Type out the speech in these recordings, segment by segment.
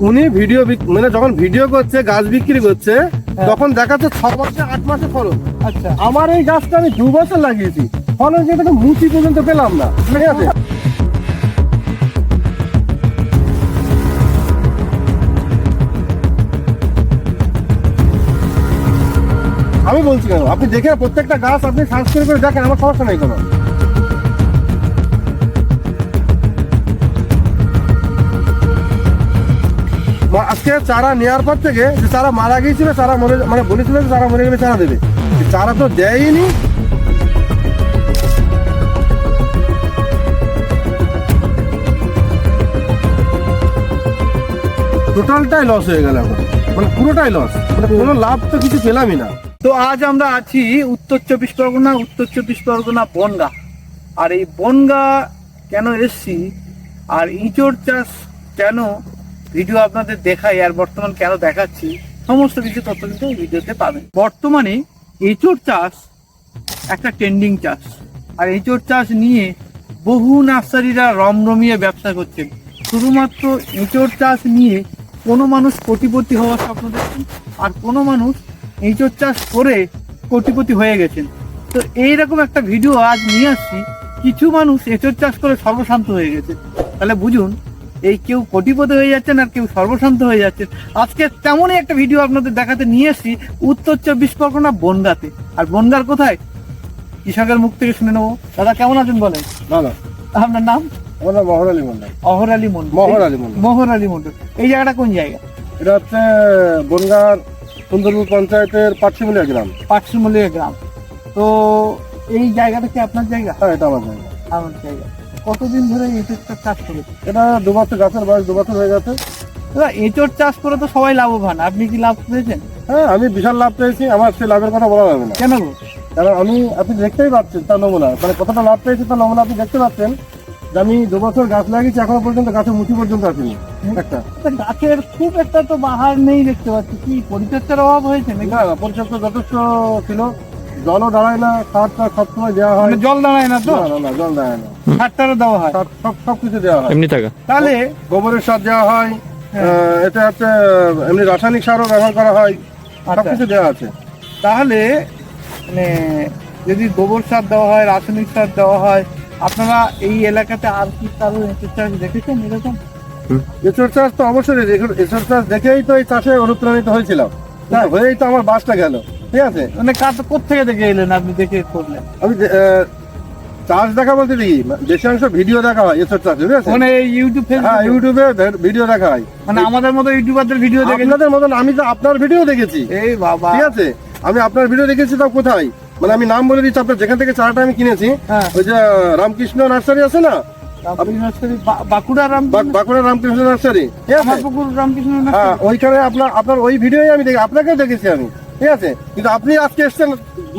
উনি ভিডিও মানে যখন ভিডিও করছে গাছ বিক্রি করছে তখন দেখাচ্ছে ছ মাসে আট মাসে ফলন। আচ্ছা। আমার এই গাছটা আমি দু বছর লাগিয়েছি। ফলন যেটাকে মুচি পর্যন্ত পেলাম না। ঠিক আছে? আমি বলছি কেন? আপনি দেখে প্রত্যেকটা গাছ আপনি সার্চ করে করে দেখেন আমার সমস্যা নেই কোনো। আজকে চারা নেওয়ার পর থেকে যে চারা মারা গিয়েছিল, চারা মরে মানে বলেছিল যে চারা মরে গেলে চারা দেবে। চারা তো দেয়নি। টোটালটাই লস হয়ে গেল এখন। মানে পুরোটাই লস মানে কোনো লাভ তো কিছু পেলামই না। তো আজ আমরা আছি উত্তর চব্বিশ পরগনা, উত্তর চব্বিশ পরগনা বনগা। আর এই বনগা কেন এসছি? আর ইঁচড় চাষ কেন ভিডিও আপনাদের দেখাই আর বর্তমান কেন দেখাচ্ছি, সমস্ত কিছু তথ্য কিন্তু ভিডিওতে পাবেন। বর্তমানে এঁচড় চাষ একটা ট্রেন্ডিং চাষ। আর এঁচড় চাষ নিয়ে বহু নার্সারিরা রমরমিয়ে ব্যবসা করছেন শুধুমাত্র এঁচড় চাষ নিয়ে কোনো মানুষ কোটিপতি হওয়ার স্বপ্ন দেখছেন, আর কোনো মানুষ এঁচড় চাষ করে কোটিপতি হয়ে গেছেন। তো এইরকম একটা ভিডিও আজ নিয়ে আসছি। কিছু মানুষ এঁচড় চাষ করে সর্বশান্ত হয়ে গেছে। তাহলে বুঝুন এই কেউ কোটিপতি হয়ে যাচ্ছেন আর কেউ সর্বশান্ত হয়ে যাচ্ছেন। আজকে তেমনই একটা ভিডিও আপনাদের দেখাতে নিয়ে এসেছি উত্তর চব্বিশ পরগনা বনগাতে। আর বনগার কোথায়? কৃষকের মুখ থেকে শুনে নেব। দাদা কেমন আছেন বলেন? না আপনার নাম? আমার মহর আলী মন্ডল অহর আলী মন্ডল মহর আলী মন্ডল মোহর আলী মন্ডল এই জায়গাটা কোন জায়গা? এটা হচ্ছে বনগাঁর সুন্দরপুর পঞ্চায়েতের পাটশিমুলিয়া গ্রাম। গ্রাম। তো এই জায়গাটা কি আপনার জায়গা? হ্যাঁ এটা আমার জায়গা। আমার জায়গা। কতদিন ধরে এঁচড়টা চাষ করেছে এটা দু বছর গাছের বয়স দু বছর হয়ে গেছে। দাদা এঁচড় চাষ করে তো সবাই লাভবান। আপনি কি লাভ পেয়েছেন? হ্যাঁ আমি বিশাল লাভ পেয়েছি। আমার সে লাভের কথা বলা যাবে না। কেন কারণ আমি আপনি দেখতেই পাচ্ছেন তার নমুনা। মানে কতটা লাভ পেয়েছি তার নমুনা আপনি দেখতে পাচ্ছেন যে আমি দু বছর গাছ লাগিয়েছি এখনও পর্যন্ত গাছের মুঠি পর্যন্ত আসেনি। একটা। গাছের খুব একটা তো বাহার নেই দেখতে পাচ্ছি। কি পরিচর্যার অভাব হয়েছে না পরিচর্যা যথেষ্ট ছিল। জলও দাঁড়ায় না সারটা সবসময় দেওয়া হয়। মানে জল দাঁড়ায় না তো? না জল দাঁড়ায় না। সারটারও দেওয়া হয়। সব সব কিছু দেওয়া হয়। এমনি টাকা তাহলে গোবরের সার দেওয়া হয়। আহ, এটা হচ্ছে এমনি রাসায়নিক সারও ব্যবহার করা হয় সব আচ্ছা। কিছু দেওয়া আছে। তাহলে মানে যদি গোবর সার দেওয়া হয় রাসায়নিক সার দেওয়া হয় আপনারা এই এলাকাতে আর কি কারও এঁচড় চাষ দেখেছেন এরকম? এসব চাষ তো অবশ্যই এসব চাষ দেখেই তো এই চাষে অনুপ্রাণিত হয়েছিলাম। তাই? হয়েই তো আমার বাসটা গেল। ঠিক আছে? মানে কার কোথেকে দেখে এলেন? আপনি দেখে করলেন। আমি চাষ দেখা বলতে কি? বেশি অংশ ভিডিও দেখা হয় এসব ঠিক আছে মানে ইউটিউব হ্যাঁ ইউটিউবে ভিডিও দেখা হয়। মানে আমাদের মতো ইউটিউবারদের ভিডিও দেখে আপনাদের মতন আমি তো আপনার ভিডিও দেখেছি। এই বাবা। ঠিক আছে? আমি আপনার ভিডিও দেখেছি তাও কোথায়? মানে আমি নাম বলে দিচ্ছি আপনার যেখান থেকে চারাটা আমি কিনেছি হ্যাঁ। ওই যে রামকৃষ্ণ নার্সারি আছে না? বাঁকুড়া রামকৃষ্ণ নার্সারি হ্যাঁ ওইখানে আপনার আপনার ওই ভিডিওই আমি দেখি আপনাকেও দেখেছি আমি। ঠিক আছে? কিন্তু আপনি আজকে এসছেন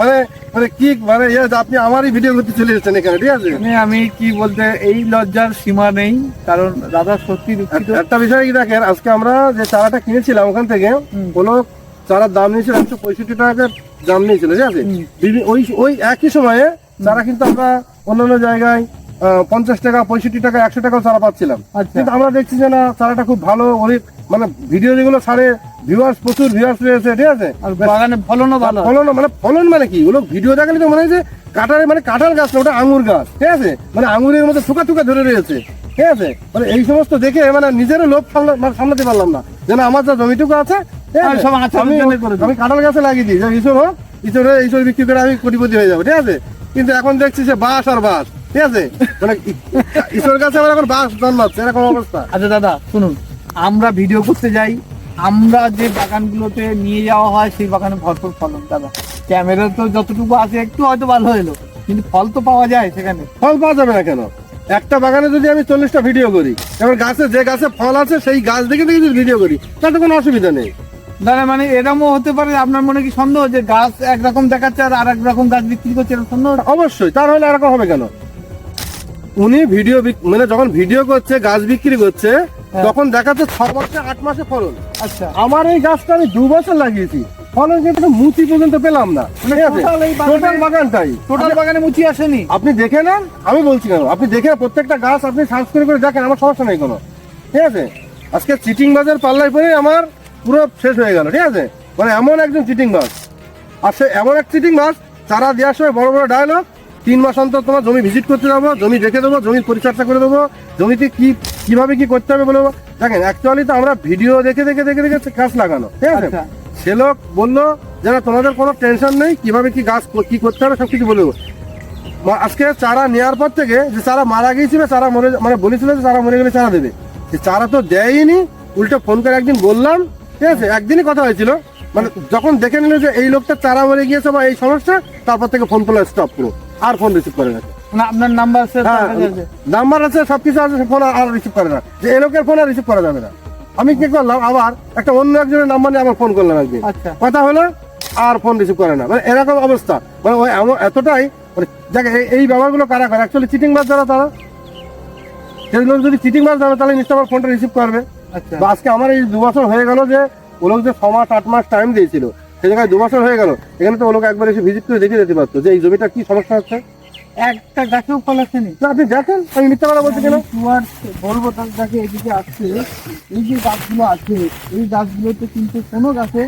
মানে মানে কি মানে ইয়ে আপনি আমারই ভিডিও করতে চলে এসেছেন এখানে ঠিক আছে? মানে আমি কি বলতে এই লজ্জার সীমা নেই কারণ দাদা সত্যি একটা বিষয় কি দেখেন আজকে আমরা যে চারাটা কিনেছিলাম ওখান থেকে। কোনো চারার দাম নিয়েছিল একশো পঁয়ষট্টি টাকার দাম নিয়েছিল ঠিক আছে? ওই ওই একই সময়ে চারা কিন্তু আমরা অন্যান্য জায়গায় পঞ্চাশ টাকা পঁয়ষট্টি টাকা একশো টাকাও চারা পাচ্ছিলাম। আচ্ছা। কিন্তু আমরা দেখছি যে না চারাটা খুব ভালো অনেক মানে ভিডিও যেগুলো ছাড়ে ভিউয়ার্স প্রচুর ভিউয়ার্স রয়েছে ঠিক আছে? বাগানে ফলনও ভালো। ফলন মানে ফলন মানে কি? ওগুলো ভিডিও দেখালে তো মনে হয় যে কাঁঠাল মানে কাঁঠাল গাছ না ওটা আঙুর গাছ ঠিক আছে? মানে আঙুরের মধ্যে থুকা থুকা ধরে রয়েছে ঠিক আছে? মানে এই সমস্ত দেখে মানে নিজেরও লোভ সামলা- মানে সামলাতে পারলাম না। যেন আমার যা জমিটুকু আছে আমি কাঁঠাল গাছে লাগিয়ে দিই। যে ইসর হোক ইসরে ইসর বিক্রি করে আমি কোটিপতি হয়ে যাব ঠিক আছে? কিন্তু এখন দেখছি যে বাস আর বাস ঠিক আছে? মানে ইসর গাছে আমার এখন বাস জন্মাচ্ছে এরকম অবস্থা। আচ্ছা দাদা শুনুন আমরা ভিডিও করতে যাই আমরা যে বাগানগুলোতে নিয়ে যাওয়া হয় সেই বাগানে ভরপুর ফলন দাদা। ক্যামেরা তো যতটুকু আছে একটু হয়তো ভালো হলো কিন্তু ফল তো পাওয়া যায় সেখানে। ফল পাওয়া যাবে না কেন? একটা বাগানে যদি আমি চল্লিশটা ভিডিও করি এবার গাছে যে গাছে ফল আছে সেই গাছ দেখে দেখে যদি ভিডিও করি তাতে কোনো অসুবিধা নেই। দাদা মানে এরকমও হতে পারে আপনার মনে কি সন্দেহ যে গাছ একরকম দেখাচ্ছে আর আর রকম গাছ বিক্রি করছে এরকম সন্দেহ? অবশ্যই তার হলে এরকম হবে কেন? উনি ভিডিও মানে যখন ভিডিও করছে গাছ বিক্রি করছে হ্যাঁ। তখন দেখাচ্ছে ছ মাসে আট মাসে ফলন। আচ্ছা। আমার এই গাছটা আমি দু বছর লাগিয়েছি। ফলন কিন্তু মুচি পর্যন্ত পেলাম না। ঠিক আছে? টোটাল বাগানটাই। টোটাল বাগানে মুচি আসেনি? আপনি দেখে নেন আমি বলছি কেন? আপনি দেখে প্রত্যেকটা গাছ আপনি সার্চ করে করে দেখেন আমার সমস্যা নেই কোনো। ঠিক আছে? আজকে চিটিং বাজের পাল্লায় পরে আমার পুরো শেষ হয়ে গেল ঠিক আছে? মানে এমন একজন চিটিং বাজ। আর সে এমন এক চিটিং বাজ চারা দেওয়ার সময় বড় বড় ডায়লগ তিন মাস অন্তর তোমার জমি ভিজিট করতে যাব জমি দেখে দেবো জমির পরিচর্যা করে দেবো জমিতে কি কীভাবে কি করতে হবে বলে। দেখেন অ্যাকচুয়ালি তো আমরা ভিডিও দেখে দেখে দেখে দেখে গাছ লাগানো ঠিক আছে আচ্ছা। সে লোক বলল যে না তোমাদের কোনো টেনশন নেই কীভাবে কি গাছ ক- কি করতে হবে সব কিছু বলে দেবো। আজকে চারা নেওয়ার পর থেকে যে চারা মারা গিয়েছিল চারা মরে মানে বলেছিল যে চারা মরে গেলে চারা দেবে সে চারা তো দেয়নি উল্টো ফোন করে একদিন বললাম ঠিক আছে একদিনই কথা হয়েছিল মানে যখন দেখে নিল যে এই লোকটা চারা মরে গিয়েছে বা এই সমস্যা তারপর থেকে ফোন তোলা স্টপ পুরো আর ফোন রিসিভ করে না। আপনার নাম্বার আছে হ্যাঁ নাম্বার আছে সবকিছু আছে ফোন আর রিসিভ করে না। যে এই লোকের ফোন আর রিসিভ করা যাবে না। আমি কি করলাম আবার একটা অন্য একজনের নাম্বার নিয়ে আবার ফোন করলাম একদিন। আচ্ছা। কথা হলো আর ফোন রিসিভ করে না। মানে এরকম অবস্থা। মানে ওই এমন এতটাই মানে দেখ এই- এই ব্যাপারগুলো কারা করে? অ্যাকচুয়ালি চিটিং মাছ যারা তারা। সেগুলো যদি চিটিং মাছ যাবে তাহলে নিশ্চয় আমার ফোনটা রিসিভ করবে। আচ্ছা। আজকে আমার এই দু বছর হয়ে গেল যে ও লোক যে ছ মাস আট মাস টাইম দিয়েছিল। সে জায়গায় দু বছর হয়ে গেল। এখানে তো লোক একবার এসে ভিজিট করে দেখে যেতে পারতো যে এই জমিটা কি সমস্যা হচ্ছে। একটা গাছেও ফল আসেনি। না আপনি দেখেন আমি মিথ্যা কথা বলছি কেন? তোমার বলব তার যাকে এদিকে আসছে। এই যে গাছগুলো আছে এই গাছগুলোতে কিন্তু কোনো গাছে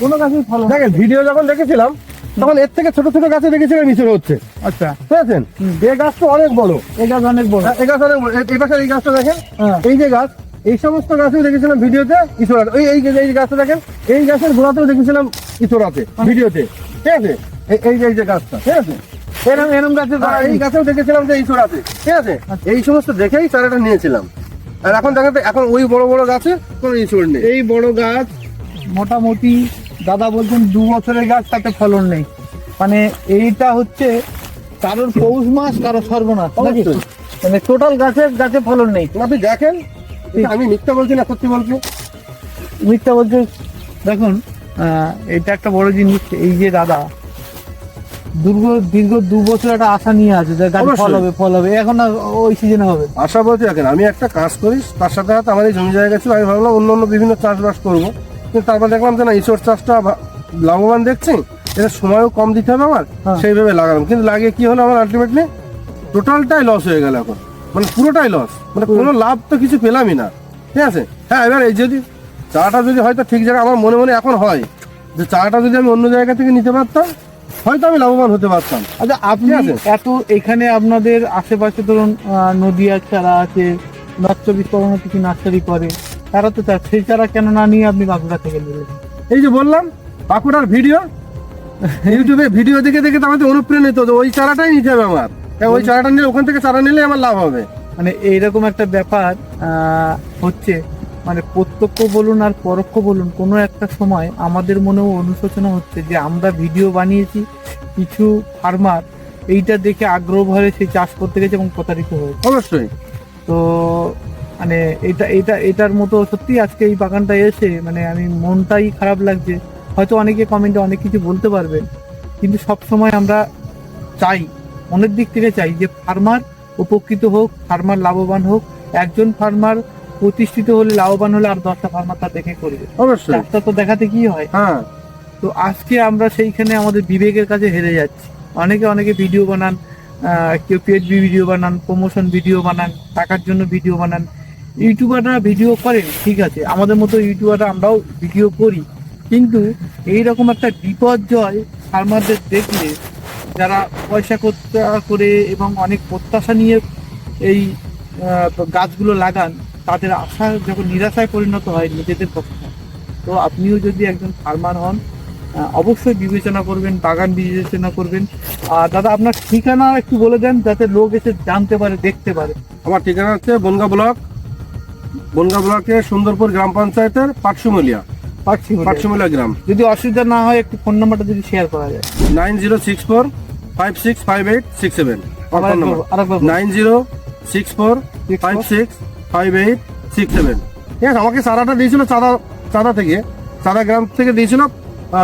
কোনো গাছেই ফল দেখেন ভিডিও যখন দেখেছিলাম তখন এর থেকে ছোট ছোট গাছে দেখেছিলাম মিশর হচ্ছে। আচ্ছা। বুঝেছেন? এই গাছ তো অনেক বড়। এই গাছ অনেক বড়। হ্যাঁ, এই গাছ অনেক বড়। এই- এই পাশে এই গাছটা দেখেন? হ্যাঁ। এই যে গাছ এই সমস্ত গাছেও দেখেছিলাম ভিডিওতে ইসোরা ওই এই যে- এই গাছটা দেখেন এই গাছের গোড়াতেও দেখেছিলাম ইসোরাতে ভিডিওতে। ঠিক আছে? এই- এই যে এই যে গাছটা ঠিক আছে? এরম এরম আর এই গাছেও দেখেছিলাম যে ইসোরাতে ঠিক আছে? এই সমস্ত দেখেই চারাটা নিয়েছিলাম। আর এখন দেখেন এখন ওই বড় বড় গাছে কোনো ইসোর নেই। এই বড় গাছ মোটামুটি দাদা বলছেন দু বছরের গাছ তাতে ফলন নেই। মানে এইটা হচ্ছে কারোর পৌষ মাস কারোর সর্বনাশ। মানে টোটাল গাছের গাছে ফলন নেই। আপনি দেখেন আমি মিথ্যা বলছি না সত্যি বলছি। মিথ্যা বলছে? দেখুন এটা একটা বড় জিনিস এই যে দাদা দীর্ঘ দীর্ঘ দু বছর একটা আশা নিয়ে আছে যে ফল হবে ফল হবে। এখন ওই সিজনে হবে। আশা বলতে আমি একটা কাজ করি তার সাথে সাথে আমার এই জমি জায়গা ছিল আমি ভাবলাম অন্য অন্য বিভিন্ন চাষবাস করব। কিন্তু তারপর দেখলাম যে না ইসোর চাষটা লাভবান দেখছি এটা সময়ও কম দিতে হবে আমার হ্যাঁ। সেইভাবে লাগালাম। কিন্তু লাগিয়ে কি হলো আমার আলটিমেটলি টোটালটাই লস হয়ে গেল এখন। মানে পুরোটাই লস মানে কোনো লাভ তো কিছু পেলামই না। ঠিক আছে? হ্যাঁ এবার এই যদি চাটা যদি হয়তো ঠিক জায়গায় আমার মনে মনে এখন হয় যে চাটা যদি আমি অন্য জায়গা থেকে নিতে পারতাম হয়তো আমি লাভবান হতে পারতাম। আচ্ছা আপনি আছে। এত এখানে আপনাদের আশেপাশে ধরুন আহ, নদীয়ার চারা আছে নর্থ চব্বিশ পরগনা কিছু নার্সারি করে তারা তো সেই চারা কেন না নিয়ে আপনি বাঁকুড়া থেকে নিলেন? এই যে বললাম বাঁকুড়ার ভিডিও ইউটিউবে ভিডিও দেখে দেখে তো আমাদের অনুপ্রাণিত তো ওই চারাটাই নিতে হবে আমার। ওই চারাটা নিলে ওখান থেকে চারা নিলে আমার লাভ হবে। মানে এইরকম একটা ব্যাপার হচ্ছে মানে প্রত্যক্ষ বলুন আর পরোক্ষ বলুন কোনো একটা সময় আমাদের মনেও অনুশোচনা হচ্ছে যে আমরা ভিডিও বানিয়েছি কিছু ফার্মার এইটা দেখে আগ্রহ ভরে সেই চাষ করতে গেছে এবং প্রতারিত হয়েছে। অবশ্যই। তো মানে এটা এটা এটার মতো সত্যি আজকে এই বাগানটা এসে মানে আমি মনটাই খারাপ লাগছে। হয়তো অনেকে কমেন্টে অনেক কিছু বলতে পারবেন কিন্তু সব সময় আমরা চাই মনের দিক থেকে চাই যে ফার্মার উপকৃত হোক ফার্মার লাভবান হোক। একজন ফার্মার প্রতিষ্ঠিত হলে লাভবান হলে আর দশটা ফার্মার তা দেখে করবে। অবশ্যই। তো দেখাতে কি হয়? হ্যাঁ। তো আজকে আমরা সেইখানে আমাদের বিবেকের কাছে হেরে যাচ্ছি। অনেকে অনেকে ভিডিও বানান কেউ পিএইচবি ভিডিও বানান প্রমোশন ভিডিও বানান টাকার জন্য ভিডিও বানান। ইউটিউবাররা ভিডিও করেন ঠিক আছে। আমাদের মতো ইউটিউবাররা আমরাও ভিডিও করি। কিন্তু এইরকম একটা বিপর্যয় ফার্মারদের দেখলে যারা পয়সা করে এবং অনেক প্রত্যাশা নিয়ে এই গাছগুলো লাগান তাদের আশা যখন নিরাশায় পরিণত হয় নিজেদের পক্ষে। তো আপনিও যদি একজন ফার্মার হন অবশ্যই বিবেচনা করবেন বাগান বিবেচনা করবেন। আর দাদা আপনার ঠিকানা একটু বলে দেন যাতে লোক এসে জানতে পারে দেখতে পারে। আমার ঠিকানা হচ্ছে বনগা ব্লক বনগা ব্লকে সুন্দরপুর গ্রাম পঞ্চায়েতের পাটসুমলিয়া পাটসুমলিয়া গ্রাম। যদি অসুবিধা না হয় একটু ফোন নাম্বারটা যদি শেয়ার করা যায়। Nine zero six four five six five eight six seven বলুন। Nine zero six four five six five eight six seven ঠিক আছে আমাকে চারাটা দিয়েছিল চাঁদা চাঁদা থেকে চাঁদা গ্রাম থেকে দিয়েছিল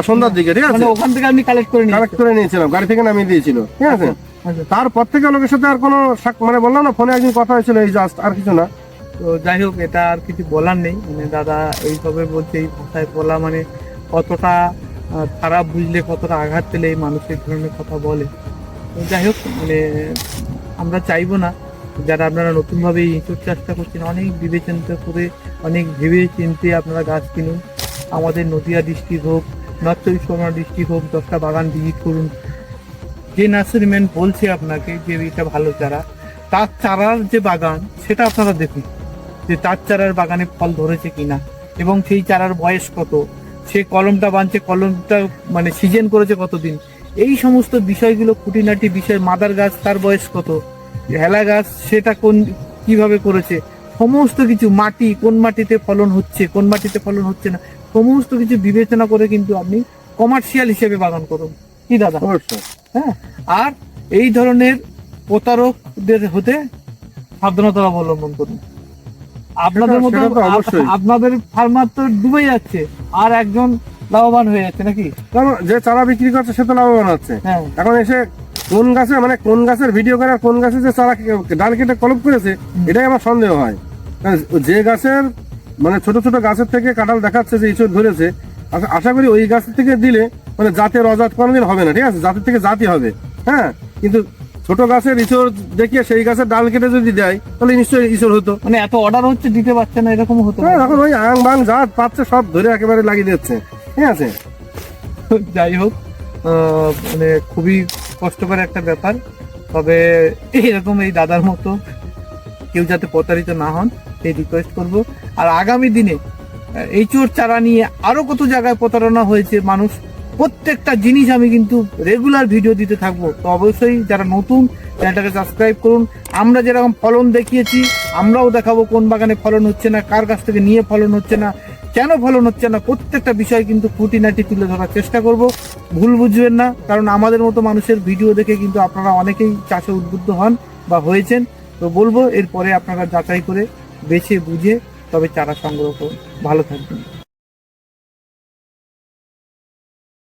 সন্ধ্যার দিকে ঠিক আছে? মানে ওখান থেকে আপনি কালেক্ট করে কালেক্ট করে নিয়েছিলাম গাড়ি থেকে নামিয়ে দিয়েছিল ঠিক আছে? আচ্ছা। তারপর থেকে লোকের সাথে আর কোনো মানে বললাম না ফোনে একদিন কথা হয়েছিল এই জাস্ট আর কিছু না। তো যাই হোক এটা আর কিছু বলার নেই। মানে দাদা এইভাবে বলছে এই ভাষায় বলা মানে কতটা খারাপ বুঝলে কতটা আঘাত পেলে এই মানুষ এই ধরনের কথা বলে। যাই হোক মানে আমরা চাইব না। যারা আপনারা নতুনভাবে এই ইঁচুর চাষটা করছেন, অনেক বিবেচনা করে, অনেক ভেবে চিনতে আপনারা গাছ কিনুন। আমাদের নদিয়া ডিস্ট্রিক্ট হোক নর্থ চব্বিশ পরগনা ডিস্ট্রিক্ট হোক, দশটা বাগান ভিজিট করুন। যে নার্সারিম্যান বলছে আপনাকে যে এটা ভালো চারা, তার চারার যে বাগান, সেটা আপনারা দেখুন যে তার চারার বাগানে ফল ধরেছে কিনা এবং সেই চারার বয়স কত। সে কলমটা বানছে কলমটা মানে সিজন করেছে কতদিন? এই সমস্ত বিষয়গুলো খুঁটিনাটি বিষয় মাদার গাছ তার বয়স কত? হেলা গাছ সেটা কোন কীভাবে করেছে? সমস্ত কিছু মাটি কোন মাটিতে ফলন হচ্ছে কোন মাটিতে ফলন হচ্ছে না সমস্ত কিছু বিবেচনা করে কিন্তু আপনি কমার্শিয়াল হিসেবে বাগান করুন। কি দাদা? হ্যাঁ? আর এই ধরনের প্রতারকদের হতে সাবধানতা অবলম্বন করুন। আপনাদের মতো আপনাদের ফার্মার তো ডুবে যাচ্ছে আর একজন লাভবান হয়ে যাচ্ছে নাকি? কারণ যে চারা বিক্রি করছে সে তো লাভবান হচ্ছে। হ্যাঁ। এখন এসে কোন গাছে মানে কোন গাছের ভিডিও করে কোন গাছে যে চারা ডাল কেটে কলপ করেছে এটাই আমার সন্দেহ হয়। যে গাছের মানে ছোট ছোট গাছের থেকে কাঁঠাল দেখাচ্ছে যে ইঁচড় ধরেছে আশা- আশা করি ওই গাছ থেকে দিলে মানে জাতের অজাত কোনোদিন হবে না ঠিক আছে? জাতের থেকে জাতি হবে। হ্যাঁ? কিন্তু ছোট গাছের ইঁচড় দেখিয়ে সেই গাছের ডাল কেটে যদি দেয় তাহলে নিশ্চয়ই ইঁচড় হতো। মানে এত অর্ডার হচ্ছে দিতে পারছে না এরকম হতো হ্যাঁ এখন ওই আং বাং জাত পাচ্ছে সব ধরে একেবারে লাগিয়ে দিচ্ছে। ঠিক আছে? যাই হোক মানে খুবই কষ্টকর একটা ব্যাপার। তবে এরকম এই দাদার মতো কেউ যাতে প্রতারিত না হন এই রিকোয়েস্ট করব। আর আগামী দিনে এই চোর চারা নিয়ে আরও কত জায়গায় প্রতারণা হয়েছে মানুষ প্রত্যেকটা জিনিস আমি কিন্তু রেগুলার ভিডিও দিতে থাকব। তো অবশ্যই যারা নতুন, চ্যানেলটাকে সাবস্ক্রাইব করুন। আমরা যেরকম ফলন দেখিয়েছি, আমরাও দেখাবো কোন বাগানে ফলন হচ্ছে না, কার কাছ থেকে নিয়ে ফলন হচ্ছে না, কেন ফলন হচ্ছে না, প্রত্যেকটা বিষয় কিন্তু খুঁটিনাটি তুলে ধরার চেষ্টা করব। ভুল বুঝবেন না, কারণ আমাদের মতো মানুষের ভিডিও দেখে কিন্তু আপনারা অনেকেই চাষে উদ্বুদ্ধ হন বা হয়েছেন। তো বলব, এরপরে আপনারা যাচাই করে বেছে বুঝে তবে চারা সংগ্রহ করুন। ভালো থাকবেন।